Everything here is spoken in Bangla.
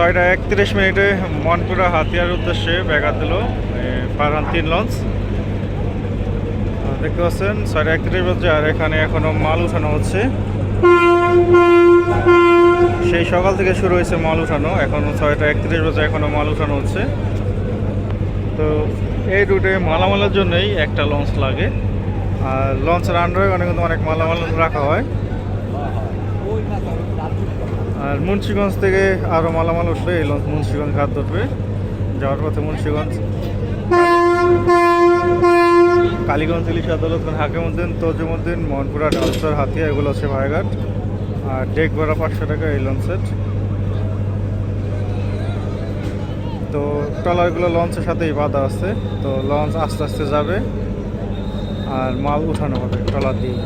ছয়টা একত্রিশ মিনিটে মনপুরা হাতিয়ার উদ্দেশ্যে ব্যাঘাত দিল ফারহান তিন লঞ্চ। দেখতে পাচ্ছেন, ছয়টা একত্রিশ বাজে, আর এখানে এখনও মাল উঠানো হচ্ছে। সেই সকাল থেকে শুরু হয়েছে মাল উঠানো, এখন ছয়টা একত্রিশ বাজে এখনও মাল উঠানো হচ্ছে। তো এই রুটে মালামালের জন্যই একটা লঞ্চ লাগে। আর লঞ্চের আন্ডারে অনেক অনেক মালামাল রাখা হয়। আর মুন্সিগঞ্জ থেকে আরও মালামাল উঠলে, এই লঞ্চ মুন্সিগঞ্জ ঘাট ধরবে। যাওয়ার পথে মুন্সিগঞ্জ। কালীগঞ্জ, ইলিশ আদালত হাকিমুদ্দিন, তজুমুদ্দিন মোহনপুরা ডালসর হাতিয়া, এগুলো হচ্ছে ভাইঘাট। আর ডেক ভাড়া পাঁচশো টাকা এই লঞ্চের তো ট্রলারগুলো লঞ্চের সাথেই বাঁধা আছে। তো লঞ্চ আস্তে আস্তে যাবে। আর মাল উঠানো হবে ট্রলার দিয়ে।